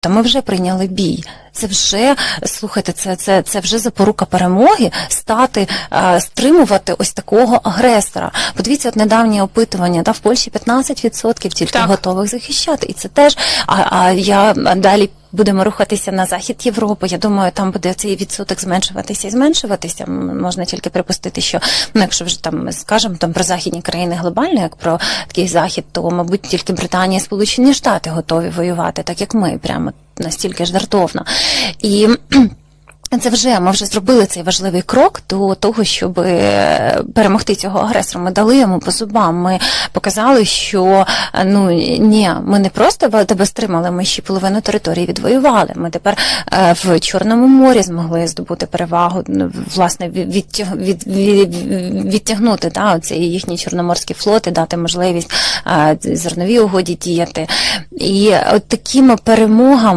Та ми вже прийняли бій. Це вже слухайте, це, це, це вже запорука перемоги стати е, стримувати ось такого агресора. Подивіться, от недавнє опитування, да, в Польщі 15% тільки Так. готових захищати. І це теж. А, а я далі будемо рухатися на захід Європи. Я думаю, там буде цей відсоток зменшуватися і зменшуватися. Можна тільки припустити, що ну, якщо вже там скажемо там про західні країни глобально, як про такий захід, то мабуть тільки Британія і Сполучені Штати готові воювати, так як ми, прямо настільки жартовно. І це вже ми вже зробили цей важливий крок до того, щоб е, перемогти цього агресора. Ми дали йому по зубам. Ми показали, що е, ну ні, ми не просто тебе стримали, ми ще половину території відвоювали. Ми тепер е, в Чорному морі змогли здобути перевагу, ну, власне, від, від, від, відтягнути да, ці їхні чорноморські флоти, дати можливість зерновій угоді діяти. І от такими перемогами.